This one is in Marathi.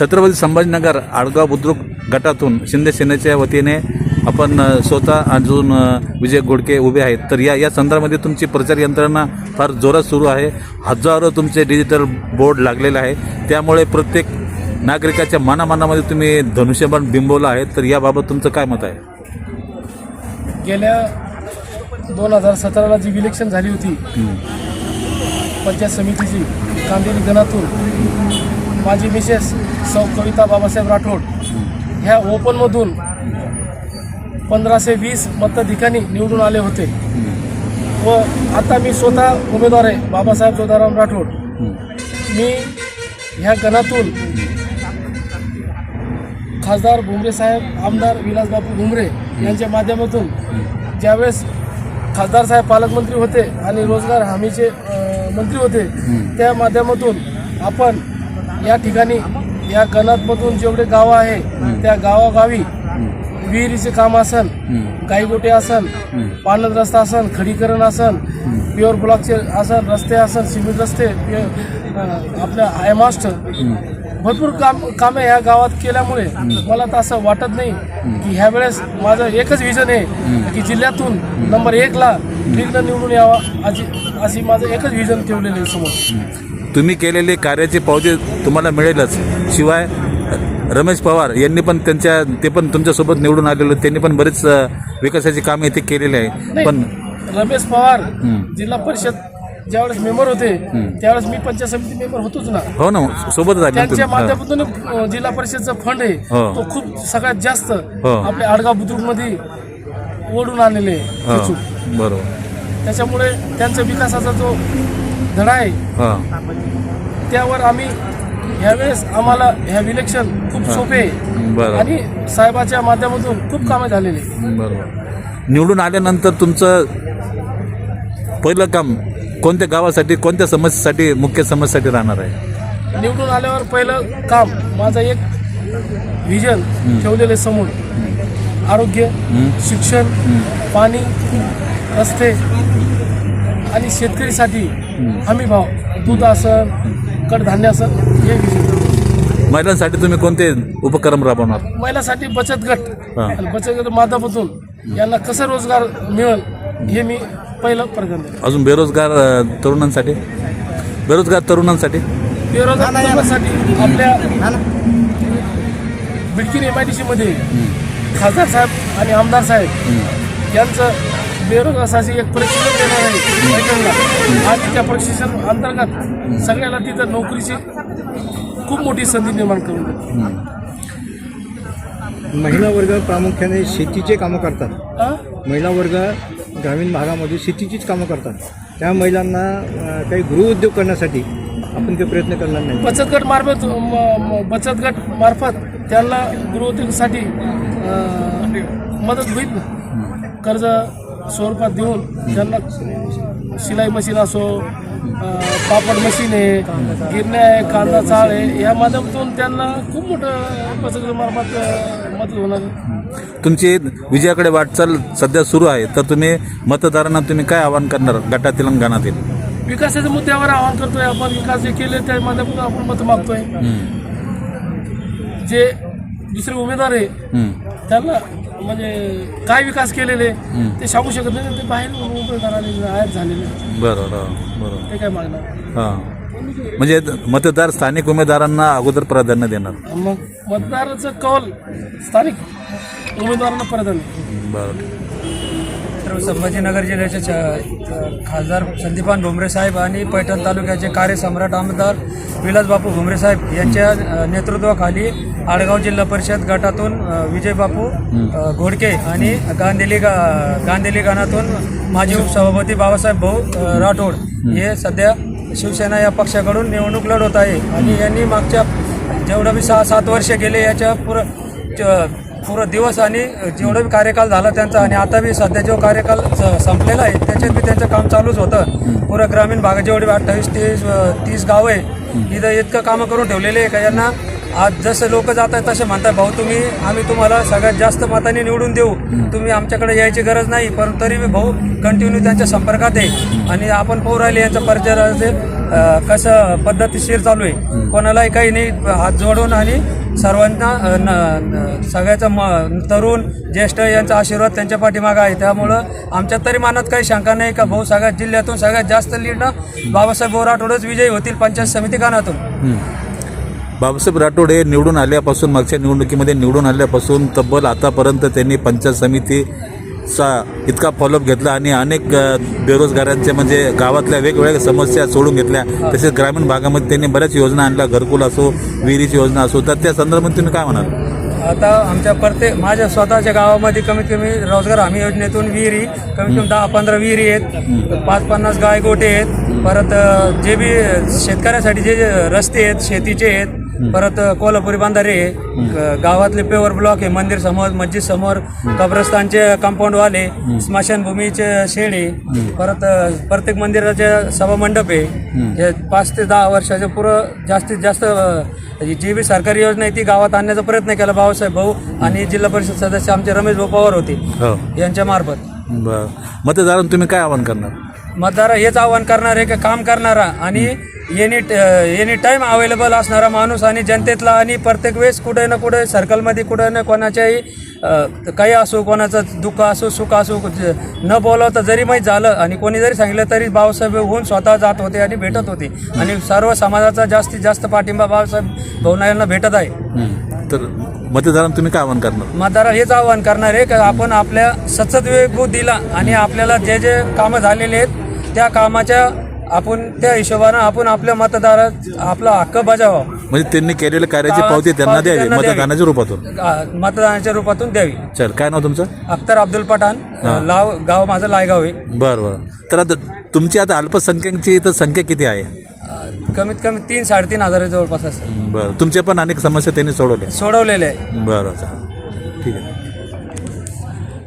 छत्रपती संभाजीनगर आडगाव बुद्रुक गटातून शिंदे सेनेच्या वतीने आपण स्वतः अजून विजय गोडके उभे आहेत. तर या या संदर्भामध्ये तुमची प्रचार यंत्रणा फार जोरात सुरू आहे. हजारो तुमचे डिजिटल बोर्ड लागलेले आहे. त्यामुळे प्रत्येक नागरिकाच्या मनामनामध्ये तुम्ही धनुष्यबाण बिंबवलं आहे. तर याबाबत तुमचं काय मत आहे? गेल्या दोन हजार सतराला जी इलेक्शन झाली होती पंचायत समितीची कांदिवली गणातून माझी मिसेस सौ कविता बाबासाहेब राठोड ह्या ओपनमधून पंधराशे वीस मतधिकांनी निवडून आले होते. व आता मी स्वतः उमेदवार आहे बाबासाहेब जोदाराम राठोड. मी ह्या गणातून खासदार भुमरे साहेब आमदार विलासबापू भुमरे यांच्या माध्यमातून ज्यावेळेस खासदार साहेब पालकमंत्री होते आणि रोजगार हमीचे मंत्री होते त्या माध्यमातून आपण या ठिकाणी या गणातमधून जेवढे गावं आहे त्या गावागावी विहिरीचे काम असन गाईगोटे असन पाणंद रस्ता असन खडीकरण असन प्युअर ब्लॉकचे असन रस्ते असन सिमेंट रस्ते आपल्या आयमास्ट भरपूर काम कामे ह्या गावात केल्यामुळे मला तर असं वाटत नाही की ह्या वेळेस माझं एकच विजन आहे की जिल्ह्यातून नंबर एकला निघणं निवडून यावा अशी माझं एकच विजन ठेवलेलं आहे समोर. तुम्ही केलेले कार्याची पावती तुम्हाला मिळेलच शिवाय रमेश पवार यांनी पण त्यांच्या ते पण तुमच्यासोबत निवडून आलेले त्यांनी पण बरेच विकासाची कामे इथे केलेली आहे पण रमेश पवार जिल्हा परिषद ज्यावेळेस मेंबर होते त्यावेळेस मी पंचायत समिती मेंबर होतोच ना हो ना ना त्यांच्या. माध्यमातून जिल्हा परिषदचा फंड आहे हो. तो खूप सगळ्यात जास्त हो. आपल्या आडगाव बुद्रुकमध्ये ओढून आणलेले हा. बरोबर त्याच्यामुळे त्यांचा विकासाचा जो धडा आहे हा. त्यावर आम्ही ह्यावेळेस आम्हाला ह्या इलेक्शन खूप सोपे आहे बरं. आणि साहेबाच्या माध्यमातून खूप कामे झालेली. आहे. बरोबर. निवडून आल्यानंतर तुमचं पहिलं काम कोणत्या गावासाठी कोणत्या समस्येसाठी मुख्य समस्येसाठी राहणार आहे? निवडून आल्यावर पहिलं काम माझं एक व्हिजन ठेवलेले समोर. आरोग्य शिक्षण पाणी रस्ते आणि शेतकरीसाठी हमी भाव दूध असन कडधान्य असन हे महिलांसाठी तुम्ही कोणते उपक्रम राबवणार? महिलासाठी बचत गट. आणि बचत गट माध्यमातून यांना कसं रोजगार मिळेल हे मी पहिलं आहे अजून बेरोजगार तरुणांसाठी? बेरोजगार तरुणांसाठी? बेरोजगार तरुणांसाठी आपल्या बिडकीन एम आय डी सीमध्ये खासदार साहेब आणि आमदार साहेब यांचं बेरोजगारासाठी एक प्रशिक्षण देणार आहे. महिलांना. आणि त्या प्रशिक्षण अंतर्गत सगळ्याला तिथं नोकरीची खूप मोठी संधी निर्माण करून देते महिला वर्ग प्रामुख्याने शेतीचे कामं करतात? महिला वर्ग ग्रामीण भागामध्ये शेतीचीच कामं करतात. त्या महिलांना काही गृहउद्योग करण्यासाठी आपण काही प्रयत्न करणार नाही. बचत गट मार्फत बचत गट मार्फत त्यांना गृहोद्योगासाठी अं, मदत होईल. कर्ज स्वरूपात देऊन त्यांना शिलाई मशीन असो पापड मशीन आहे गिरण्या आहे कांदा चाळ आहे या माध्यमातून त्यांना खूप मोठं मार्फत मदत होणार. तुमची विजयाकडे वाटचाल सध्या सुरू आहे तर तुम्ही मतदारांना तुम्ही काय आवाहन करणार गटातील आणि गणातील विकासाच्या मुद्द्यावर आवाहन करतोय आपण विकास जे केले त्या माध्यमातून आपण मत मागतोय जे दुसरे उमेदवार आहे हम्म. त्यांना म्हणजे काय विकास केलेले ते सांगू शकत नाही ते बाहेर आयात झालेले बरोबर हो, बरोबर. ते काय मागणार? हां. म्हणजे मतदार स्थानिक उमेदवारांना अगोदर प्राधान्य देणार. मग मतदाराचं कौल स्थानिक उमेदवारांना प्राधान्य. बरं. तर संभाजीनगर जिल्ह्याचे च- खासदार संदीपान भुमरे साहेब आणि पैठण तालुक्याचे कार्यसम्राट आमदार विलासबापू भुमरे साहेब यांच्या अ, नेतृत्वाखाली आडगाव जिल्हा परिषद गटातून विजय बापू घोडके आणि गांधेली गा गांधेली गाणातून माजी उपसभापती बाबासाहेब भाऊ राठोड हे सध्या शिवसेना या पक्षाकडून निवडणूक लढवत आहे. आणि यांनी मागच्या जेवढं बी सहा सात वर्ष गेले याच्या पुर च- पूर्ण दिवस आणि जेवढा बी कार्यकाल झाला त्यांचा आणि आता बी सध्या जो कार्यकाल संपलेला आहे त्याच्यात बी त्यांचं काम चालूच होतं. पुरं ग्रामीण भागात जेवढे अठ्ठावीस तीस तीस गाव आहे इथं इतकं कामं करून ठेवलेले आहे का यांना? आज जसे लोक जात आहेत तसे म्हणतात भाऊ तुम्ही आम्ही तुम्हाला सगळ्यात जास्त मताने निवडून देऊ. तुम्ही आमच्याकडे यायची गरज नाही पण तरी मी भाऊ कंटिन्यू त्यांच्या संपर्कात आहे. आणि आपण पाहू राहिले यांचा परिचय कसं पद्धतशीर चालू आहे. कोणालाही काही नाही हात जोडून आणि सर्वांना न, सगळ्याचा म तरुण ज्येष्ठ यांचा आशीर्वाद त्यांच्या पाठीमागं आहे. त्यामुळं आमच्यात तरी मनात काही शंका नाही का भाऊ सगळ्या जिल्ह्यातून सगळ्यात जास्त लीडनं बाबासाहेब बोराठोडच विजयी होतील पंचायत समिती गाण्यातून. बाबासाहेब राठोड हे निवडून आल्यापासून मागच्या निवडणुकीमध्ये निवडून आल्यापासून तब्बल आतापर्यंत त्यांनी पंचायत समितीचा इतका फॉलोअप घेतला आणि अनेक बेरोजगारांच्या म्हणजे गावातल्या वेगवेगळ्या समस्या सोडून घेतल्या. तसेच ग्रामीण भागामध्ये त्यांनी बऱ्याच योजना आणल्या. घरकुल असो विहिरीची योजना असो. तर त्या संदर्भात तुम्ही काय म्हणाल? आता आमच्या प्रत्येक माझ्या स्वतःच्या गावामध्ये कमीत कमी रोजगार हमी योजनेतून विहिरी कमीत कमी दहा पंधरा विहिरी आहेत. पाच पन्नास गाय गोटे आहेत. परत जे बी शेतकऱ्यासाठी जे रस्ते आहेत शेतीचे आहेत परत कोल्हापुरी बांधारे गावातले पेवर ब्लॉक आहे मंदिर समोर मस्जिद समोर कब्रस्तानचे कंपाऊंडवाले स्मशानभूमीचे शेड आहे परत प्रत्येक मंदिराचे सभामंडप आहे हे पाच ते दहा वर्षाच्या पुरं जास्तीत जास्त जी बी सरकारी योजना आहे ती गावात आणण्याचा प्रयत्न केला बाबासाहेब भाऊ आणि जिल्हा परिषद सदस्य आमचे रमेश भाऊ पवार होते हो. यांच्या मार्फत. बरं. मतदारांना तुम्ही काय आवाहन करणार? मतदार हेच आवाहन करणार आहे की काम करणारा आणि एनी एनी टाईम अवेलेबल असणारा माणूस आणि जनतेतला आणि प्रत्येक वेळेस कुठे ना कुठे सर्कलमध्ये कुठे ना कोणाच्याही अ, काही असो कोणाचं दुःख असो सुख असो न बोलावता जरी माहीत झालं आणि कोणी जरी सांगितलं तरी बाबासाहेब होऊन स्वतः जात होते आणि भेटत होते. आणि सर्व समाजाचा जास्तीत जास्त पाठिंबा बाबासाहेब भाऊनायांना भेटत आहे. तर मतदारांना तुम्ही काय आवाहन करणार? मतदार हेच आवाहन करणार आहे की आपण आपल्या सतत विवेक बुद्धीला आणि आपल्याला जे जे कामं झालेले आहेत त्या कामाच्या आपण त्या हिशोबानं आपण आपल्या मतदारात आपला हक्क बजावा. म्हणजे त्यांनी केलेल्या कार्याची पावती त्यांना द्यावी त्यांना द्यावी. मतदानाच्या रूपातून. मतदानाच्या रूपातून द्यावी. चल काय नाव तुमचं? अख्तर अब्दुल पठाण लाव गाव माझं लायगाव आहे. बरं बरं. तर आता तुमची आता अल्पसंख्याकची तर संख्या किती आहे? अं, कमीत कमी तीन साडेतीन हजार जवळपास असं बरं. तुमच्या पण अनेक समस्या त्यांनी सोडवल्या. सोडवलेले आहे बरं चालेल. ठीक आहे.